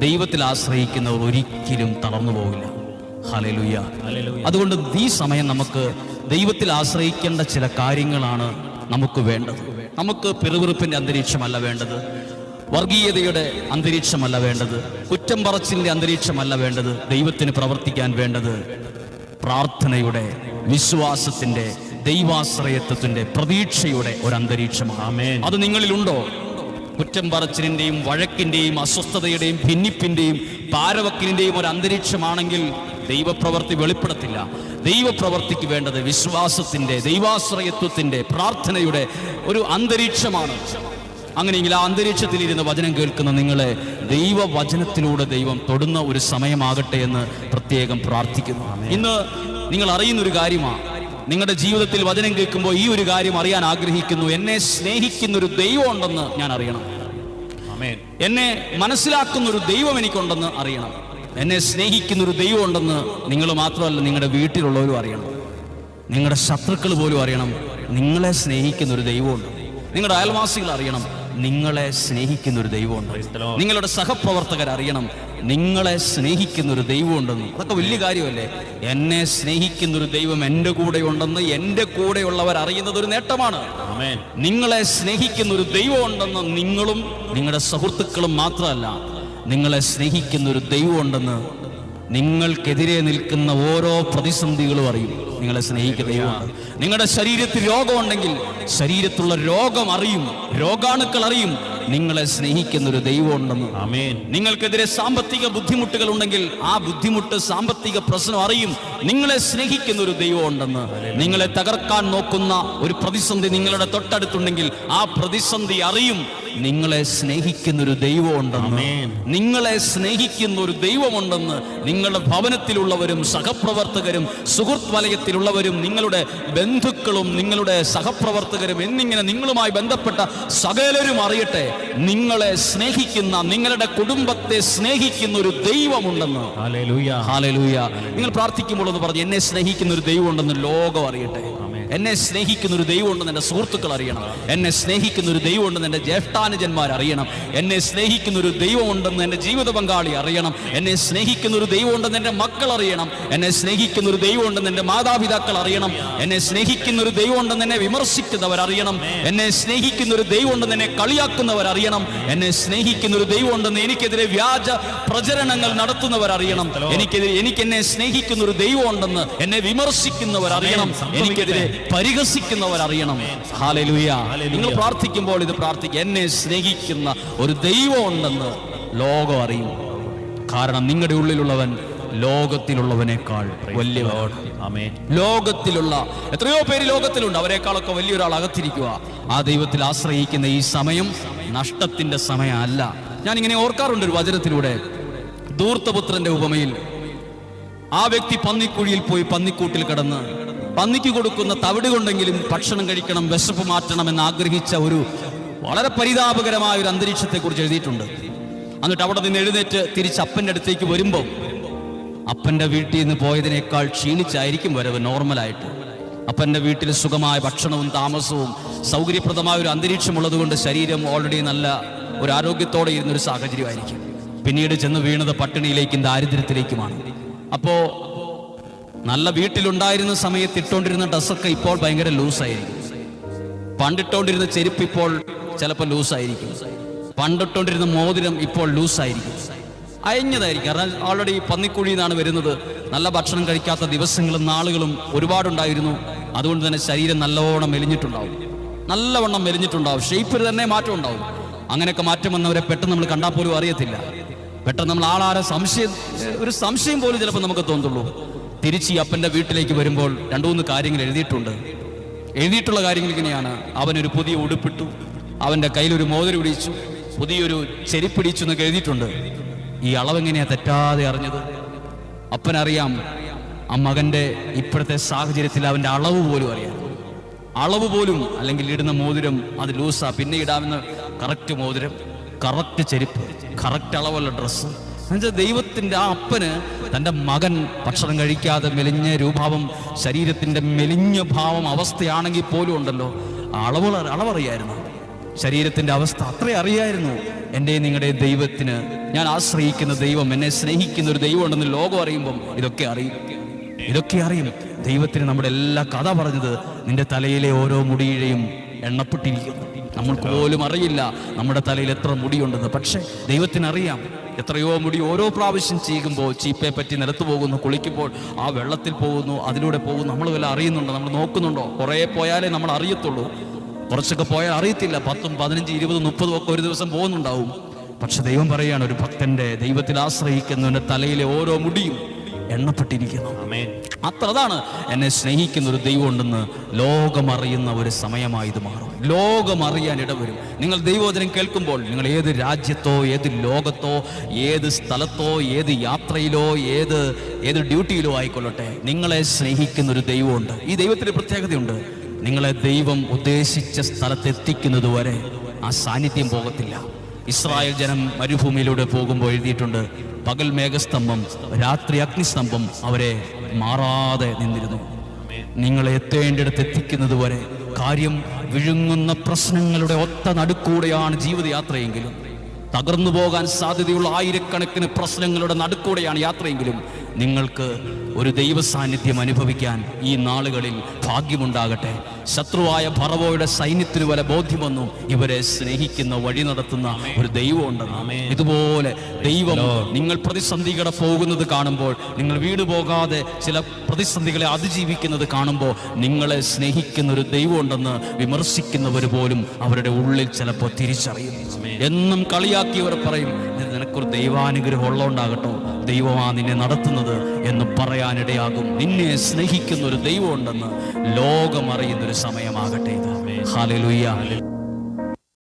ദൈവത്തിൽ ആശ്രയിക്കുന്നവർ ഒരിക്കലും തളർന്നു പോകില്ല. ഹലലുയ അതുകൊണ്ട് ഈ സമയം നമുക്ക് ദൈവത്തിൽ ആശ്രയിക്കേണ്ട ചില കാര്യങ്ങളാണ് നമുക്ക് വേണ്ടത്. നമുക്ക് പിറുവിറുപ്പിന്റെ അന്തരീക്ഷമല്ല വേണ്ടത്. വർഗീയതയുടെ അന്തരീക്ഷമല്ല വേണ്ടത്. കുറ്റം പറച്ചിലിന്റെ അന്തരീക്ഷമല്ല വേണ്ടത്. ദൈവത്തിന് പ്രവർത്തിക്കാൻ വേണ്ടത് പ്രാർത്ഥനയുടെ വിശ്വാസത്തിന്റെ ദൈവാശ്രയത്വത്തിന്റെ പ്രതീക്ഷയുടെ ഒരു അന്തരീക്ഷമാണ്. അത് നിങ്ങളിലുണ്ടോ? കുറ്റം പറച്ചിലിന്റെയും വഴക്കിന്റെയും അസ്വസ്ഥതയുടെയും ഭിന്നിപ്പിന്റെയും പാരവക്കിലിന്റെയും ഒരു അന്തരീക്ഷമാണെങ്കിൽ ദൈവപ്രവർത്തി വെളിപ്പെടത്തില്ല. ദൈവപ്രവർത്തിക്ക് വേണ്ടത് വിശ്വാസത്തിന്റെ ദൈവാശ്രയത്വത്തിന്റെ പ്രാർത്ഥനയുടെ ഒരു അന്തരീക്ഷമാണ്. അങ്ങനെയെങ്കിൽ ആ അന്തരീക്ഷത്തിൽ ഇരുന്ന് വചനം കേൾക്കുന്ന നിങ്ങളെ ദൈവവചനത്തിലൂടെ ദൈവം തൊടുന്ന ഒരു സമയമാകട്ടെ എന്ന് പ്രത്യേകം പ്രാർത്ഥിക്കുന്നു. ഇന്ന് നിങ്ങൾ അറിയുന്നൊരു കാര്യമാണ് നിങ്ങളുടെ ജീവിതത്തിൽ വചനം കേൾക്കുമ്പോൾ ഈ ഒരു കാര്യം അറിയാൻ ആഗ്രഹിക്കുന്നു. എന്നെ സ്നേഹിക്കുന്ന ഒരു ദൈവം ഉണ്ടെന്ന് ഞാൻ അറിയണം. എന്നെ മനസ്സിലാക്കുന്ന ഒരു ദൈവം എനിക്കുണ്ടെന്ന് അറിയണം. എന്നെ സ്നേഹിക്കുന്ന ഒരു ദൈവം ഉണ്ടെന്ന് നിങ്ങൾ മാത്രമല്ല നിങ്ങളുടെ വീട്ടിലുള്ളവരും അറിയണം. നിങ്ങളുടെ ശത്രുക്കൾ പോലും അറിയണം. നിങ്ങളെ സ്നേഹിക്കുന്ന ഒരു ദൈവമുണ്ട്. നിങ്ങളുടെ അയൽവാസികൾ അറിയണം. നിങ്ങളെ സ്നേഹിക്കുന്ന ഒരു ദൈവമുണ്ട് നിങ്ങളുടെ സഹപ്രവർത്തകർ അറിയണം. നിങ്ങളെ സ്നേഹിക്കുന്ന ഒരു ദൈവമുണ്ടെന്ന്. അതൊക്കെ വലിയ കാര്യമല്ലേ? എന്നെ സ്നേഹിക്കുന്ന ഒരു ദൈവം എന്റെ കൂടെ ഉണ്ടെന്ന് എന്റെ കൂടെയുള്ളവർ അറിയുന്നത് ഒരു നേട്ടമാണ് നിങ്ങളെ സ്നേഹിക്കുന്ന ഒരു ദൈവം ഉണ്ടെന്ന് നിങ്ങളും നിങ്ങളുടെ സുഹൃത്തുക്കളും മാത്രമല്ല നിങ്ങളെ സ്നേഹിക്കുന്ന ഒരു ദൈവം ഉണ്ടെന്ന് നിങ്ങൾക്കെതിരെ നിൽക്കുന്ന ഓരോ പ്രതിസന്ധികളും അറിയും. നിങ്ങളെ സ്നേഹിക്കുന്ന ദൈവമാണ്. നിങ്ങളുടെ ശരീരത്തിൽ രോഗമുണ്ടെങ്കിൽ ശരീരത്തിലുള്ള രോഗം അറിയും രോഗാണുക്കൾ അറിയും നിങ്ങളെ സ്നേഹിക്കുന്ന ഒരു ദൈവമുണ്ടെന്ന് ആമേൻ. നിങ്ങൾക്കെതിരെ സാമ്പത്തിക ബുദ്ധിമുട്ടുകൾ ഉണ്ടെങ്കിൽ ആ ബുദ്ധിമുട്ട് സാമ്പത്തിക പ്രശ്നം അറിയും നിങ്ങളെ സ്നേഹിക്കുന്ന ഒരു ദൈവമുണ്ടെന്ന് നിങ്ങളെ തകർക്കാൻ നോക്കുന്ന ഒരു പ്രതിസന്ധി നിങ്ങളുടെ തൊട്ടടുത്തുണ്ടെങ്കിൽ ആ പ്രതിസന്ധി അറിയും നിങ്ങളെ സ്നേഹിക്കുന്ന ഒരു ദൈവമുണ്ടെന്ന് നിങ്ങളെ സ്നേഹിക്കുന്ന ഒരു ദൈവമുണ്ടെന്ന് നിങ്ങളുടെ ഭവനത്തിലുള്ളവരും സഹപ്രവർത്തകരും സുഹൃത്ത് വലയത്തിലുള്ളവരും നിങ്ങളുടെ ബന്ധുക്കളും നിങ്ങളുടെ സഹപ്രവർത്തകരും എന്നിങ്ങനെ നിങ്ങളുമായി ബന്ധപ്പെട്ട സകലരും അറിയട്ടെ നിങ്ങളെ സ്നേഹിക്കുന്ന നിങ്ങളുടെ കുടുംബത്തെ സ്നേഹിക്കുന്ന ഒരു ദൈവമുണ്ടെന്ന്. നിങ്ങൾ പ്രാർത്ഥിക്കുമ്പോൾ എന്ന് പറഞ്ഞു എന്നെ സ്നേഹിക്കുന്ന ഒരു ദൈവമുണ്ടെന്ന് ലോകം അറിയട്ടെ. എന്നെ സ്നേഹിക്കുന്ന ഒരു ദൈവമുണ്ടെന്ന് എന്റെ സുഹൃത്തുക്കൾ അറിയണം. എന്നെ സ്നേഹിക്കുന്ന ഒരു ദൈവമുണ്ടെന്ന് എന്റെ ജ്യേഷ്ഠാനുജന്മാർ അറിയണം. എന്നെ സ്നേഹിക്കുന്ന ഒരു ദൈവമുണ്ടെന്ന് എന്റെ ജീവിത പങ്കാളി അറിയണം. എന്നെ സ്നേഹിക്കുന്ന ഒരു ദൈവമുണ്ടെന്ന് എന്റെ മക്കൾ അറിയണം. എന്നെ സ്നേഹിക്കുന്ന ഒരു ദൈവമുണ്ടെന്ന് എന്റെ മാതാപിതാക്കൾ അറിയണം. എന്നെ സ്നേഹിക്കുന്ന ഒരു ദൈവമുണ്ടെന്ന് എന്നെ വിമർശിക്കുന്നവർ അറിയണം. എന്നെ സ്നേഹിക്കുന്ന ഒരു ദൈവമുണ്ടെന്ന് എന്നെ കളിയാക്കുന്നവർ അറിയണം. എന്നെ സ്നേഹിക്കുന്ന ഒരു ദൈവമുണ്ടെന്ന് എനിക്കെതിരെ വ്യാജ പ്രചരണങ്ങൾ നടത്തുന്നവർ അറിയണം. എനിക്കെതിരെ എനിക്ക് എന്നെ സ്നേഹിക്കുന്ന ഒരു ദൈവമുണ്ടെന്ന് എന്നെ വിമർശിക്കുന്നവർ അറിയണം. എനിക്കെതിരെ പരിഹസിക്കുന്നവർ അറിയണം ഹാലലുയ. നിങ്ങൾ പ്രാർത്ഥിക്കുമ്പോൾ ഇത് പ്രാർത്ഥിക്കുക എന്നെ സ്നേഹിക്കുന്ന ഒരു ദൈവം ഉണ്ടെന്ന് ലോകം അറിയും. കാരണം നിങ്ങളുടെ ഉള്ളിലുള്ളവൻ ലോകത്തിലുള്ളവനേക്കാൾ വലിയ ലോകത്തിലുള്ള എത്രയോ പേര് ലോകത്തിലുണ്ട്. അവരെക്കാളൊക്കെ വലിയൊരാൾ അകത്തിരിക്കുക. ആ ദൈവത്തിൽ ആശ്രയിക്കുന്ന ഈ സമയം നഷ്ടത്തിന്റെ സമയമല്ല. ഞാൻ ഇങ്ങനെ ഓർക്കാറുണ്ട് ഒരു വചനത്തിലൂടെ. ധൂർത്തപുത്രന്റെ ഉപമയിൽ ആ വ്യക്തി പന്നിക്കുഴിയിൽ പോയി പന്നിക്കൂട്ടിൽ കിടന്ന് പന്നിക്ക് കൊടുക്കുന്ന തവിട് കൊണ്ടെങ്കിലും ഭക്ഷണം കഴിക്കണം വിശപ്പ് മാറ്റണം എന്ന് ആഗ്രഹിച്ച ഒരു വളരെ പരിതാപകരമായ ഒരു അന്തരീക്ഷത്തെക്കുറിച്ച് എഴുതിയിട്ടുണ്ട്. എന്നിട്ട് അവിടെ നിന്ന് എഴുന്നേറ്റ് തിരിച്ച് അപ്പന്റെ അടുത്തേക്ക് വരുമ്പോൾ അപ്പന്റെ വീട്ടിൽ നിന്ന് പോയതിനേക്കാൾ ക്ഷീണിച്ചായിരിക്കും വരവ് നോർമലായിട്ട്. അപ്പന്റെ വീട്ടിൽ സുഖമായ ഭക്ഷണവും താമസവും സൗകര്യപ്രദമായ ഒരു അന്തരീക്ഷം ഉള്ളതുകൊണ്ട് ശരീരം ഓൾറെഡി നല്ല ഒരു ആരോഗ്യത്തോടെ ഇരുന്നൊരു സാഹചര്യമായിരിക്കും. പിന്നീട് ചെന്ന് വീണത് പട്ടിണിയിലേക്കും ദാരിദ്ര്യത്തിലേക്കുമാണ്. അപ്പോ നല്ല വീട്ടിലുണ്ടായിരുന്ന സമയത്ത് ഇട്ടുകൊണ്ടിരുന്ന ഡ്രസ്സൊക്കെ ഇപ്പോൾ ഭയങ്കര ലൂസായിരിക്കും. പണ്ടിട്ടുകൊണ്ടിരുന്ന ചെരുപ്പ് ഇപ്പോൾ ചിലപ്പോൾ ലൂസായിരിക്കും. പണ്ടിട്ടുകൊണ്ടിരുന്ന മോതിരം ഇപ്പോൾ ലൂസായിരിക്കും. അയഞ്ഞതായിരിക്കും. കാരണം ഓൾറെഡി പന്നിക്കുഴിയിൽ നിന്നാണ് വരുന്നത്. നല്ല ഭക്ഷണം കഴിക്കാത്ത ദിവസങ്ങളും നാളുകളും ഒരുപാടുണ്ടായിരുന്നു. അതുകൊണ്ട് തന്നെ ശരീരം നല്ലവണ്ണം മെലിഞ്ഞിട്ടുണ്ടാവും. നല്ലവണ്ണം മെലിഞ്ഞിട്ടുണ്ടാവും. ഷേപ്പിൽ തന്നെ മാറ്റം ഉണ്ടാവും. അങ്ങനെയൊക്കെ മാറ്റം വന്നവരെ പെട്ടെന്ന് നമ്മൾ കണ്ടാൽ പോലും അറിയത്തില്ല. പെട്ടെന്ന് നമ്മൾ ആളാരെ സംശയം ഒരു സംശയം പോലും ചിലപ്പോൾ നമുക്ക് തോന്നുള്ളൂ തിരിച്ച് ഈ അപ്പന്റെ വീട്ടിലേക്ക് വരുമ്പോൾ രണ്ടു മൂന്ന് കാര്യങ്ങൾ എഴുതിയിട്ടുണ്ട്. എഴുതിയിട്ടുള്ള കാര്യങ്ങൾ ഇങ്ങനെയാണ്. അവനൊരു പുതിയ ഉടുപ്പിട്ടു. അവന്റെ കയ്യിലൊരു മോതിരം പിടിച്ചു പുതിയൊരു ചെരിപ്പിടിച്ചു എന്നൊക്കെ എഴുതിയിട്ടുണ്ട്. ഈ അളവെങ്ങനെയാ തെറ്റാതെ അറിഞ്ഞത്? അപ്പനറിയാം ആ മകന്റെ ഇപ്പോഴത്തെ സാഹചര്യത്തിൽ അവന്റെ അളവ് പോലും അറിയാം. അളവ് പോലും അല്ലെങ്കിൽ ഇടുന്ന മോതിരം അത് ലൂസാ. പിന്നെ ഇടാമെന്ന് കറക്റ്റ് മോതിരം കറക്റ്റ് ചെരുപ്പ് കറക്റ്റ് അളവുള്ള ഡ്രസ്സ് എന്നുവെച്ചാൽ ദൈവത്തിന്റെ ആ അപ്പന് തന്റെ മകൻ ഭക്ഷണം കഴിക്കാതെ മെലിഞ്ഞ രൂപാവം ശരീരത്തിന്റെ മെലിഞ്ഞ ഭാവം അവസ്ഥയാണെങ്കിൽ പോലും ഉണ്ടല്ലോ. അളവ് അളവറിയായിരുന്നു. ശരീരത്തിന്റെ അവസ്ഥ അത്രേ അറിയായിരുന്നു. എന്റെ നിങ്ങളുടെ ദൈവത്തിന് ഞാൻ ആശ്രയിക്കുന്ന ദൈവം എന്നെ സ്നേഹിക്കുന്ന ഒരു ദൈവം ഉണ്ടെന്ന് ലോകം അറിയുമ്പം ഇതൊക്കെ അറിയും. ഇതൊക്കെ അറിയും. ദൈവത്തിന് നമ്മുടെ എല്ലാ കഥ പറഞ്ഞത് നിന്റെ തലയിലെ ഓരോ മുടിയിലെയും എണ്ണപ്പെട്ടിരിക്കുന്നു. നമ്മൾക്ക് പോലും അറിയില്ല നമ്മുടെ തലയിൽ എത്ര മുടിയുണ്ടെന്ന്. പക്ഷേ ദൈവത്തിനറിയാം എത്രയോ മുടി ഓരോ പ്രാവശ്യം ചെയ്യുമ്പോൾ ചീപ്പയെ പറ്റി നിലത്ത് പോകുന്നു കുളിക്കുമ്പോൾ ആ വെള്ളത്തിൽ പോകുന്നു അതിലൂടെ പോകുന്നു. നമ്മൾ വല്ല അറിയുന്നുണ്ടോ? നമ്മൾ നോക്കുന്നുണ്ടോ? കുറേ പോയാലേ നമ്മൾ അറിയത്തുള്ളൂ. കുറച്ചൊക്കെ പോയാൽ അറിയത്തില്ല. പത്തും പതിനഞ്ച് ഇരുപതും മുപ്പതും ഒക്കെ ഒരു ദിവസം പോകുന്നുണ്ടാവും. പക്ഷെ ദൈവം പറയാണ് ഒരു ഭക്തന്റെ ദൈവത്തിൽ ആശ്രയിക്കുന്നവന്റെ തലയിലെ ഓരോ മുടിയും എണ്ണപ്പെട്ടിരിക്കുന്നു. അത്ര അതാണ് എന്നെ സ്നേഹിക്കുന്ന ഒരു ദൈവം ഉണ്ടെന്ന് ലോകമറിയുന്ന ഒരു സമയമായി ഇത് മാറും. ലോകമറിയാൻ ഇടവരും. നിങ്ങൾ ദൈവോദനം കേൾക്കുമ്പോൾ നിങ്ങൾ ഏത് രാജ്യത്തോ ഏത് ലോകത്തോ ഏത് സ്ഥലത്തോ ഏത് യാത്രയിലോ ഏത് ഏത് ഡ്യൂട്ടിയിലോ ആയിക്കൊള്ളട്ടെ നിങ്ങളെ സ്നേഹിക്കുന്ന ഒരു ദൈവമുണ്ട് ഈ ദൈവത്തിന് പ്രത്യേകതയുണ്ട്. നിങ്ങളെ ദൈവം ഉദ്ദേശിച്ച സ്ഥലത്തെത്തിക്കുന്നതുവരെ ആ സാന്നിധ്യം പോകത്തില്ല. ഇസ്രായേൽ ജനം മരുഭൂമിയിലൂടെ പോകുമ്പോൾ എഴുതിയിട്ടുണ്ട് പകൽ മേഘസ്തംഭം രാത്രി അഗ്നിസ്തംഭം അവരെ മാറാതെ നിന്നിരുന്നു. നിങ്ങളെ എത്തേണ്ടിടത്ത് എത്തിക്കുന്നത് വരെ കാര്യം വിഴുങ്ങുന്ന പ്രശ്നങ്ങളുടെ ഒത്ത നടുക്കൂടെയാണ് ജീവിതയാത്രയെങ്കിലും. തകർന്നു പോകാൻ സാധ്യതയുള്ള ആയിരക്കണക്കിന് പ്രശ്നങ്ങളുടെ നടുക്കൂടെയാണ് യാത്രയെങ്കിലും. നിങ്ങൾക്ക് ഒരു ദൈവ സാന്നിധ്യം അനുഭവിക്കാൻ ഈ നാളുകളിൽ ഭാഗ്യമുണ്ടാകട്ടെ. ശത്രുവായ ഭറവോയുടെ സൈന്യത്തിന് വരെ ബോധ്യം വന്നു. ഇവരെ സ്നേഹിക്കുന്ന വഴി നടത്തുന്ന ഒരു ദൈവമുണ്ടെന്ന് ഇതുപോലെ ദൈവം നിങ്ങൾ പ്രതിസന്ധികളെ പോകുന്നത് കാണുമ്പോൾ നിങ്ങൾ വീട് പോകാതെ ചില പ്രതിസന്ധികളെ അതിജീവിക്കുന്നത് കാണുമ്പോൾ നിങ്ങളെ സ്നേഹിക്കുന്ന ഒരു ദൈവമുണ്ടെന്ന് വിമർശിക്കുന്നവർ പോലും അവരുടെ ഉള്ളിൽ ചിലപ്പോൾ തിരിച്ചറിയും. എന്നും കളിയാക്കിയവർ പറയും "ഇത് നിനക്കൊരു ദൈവാനുഗ്രഹം ഉള്ളതുകൊണ്ടാകട്ടോ ദൈവമാ നിന്നെ നടത്തുന്നത് എന്ന് പറയാനിടയാകും. നിന്നെ സ്നേഹിക്കുന്ന ഒരു ദൈവമുണ്ടെന്ന് ലോകം അറിയുന്ന ഒരു സമയമാകട്ടെ ഇത് ഹാലലുയ്യ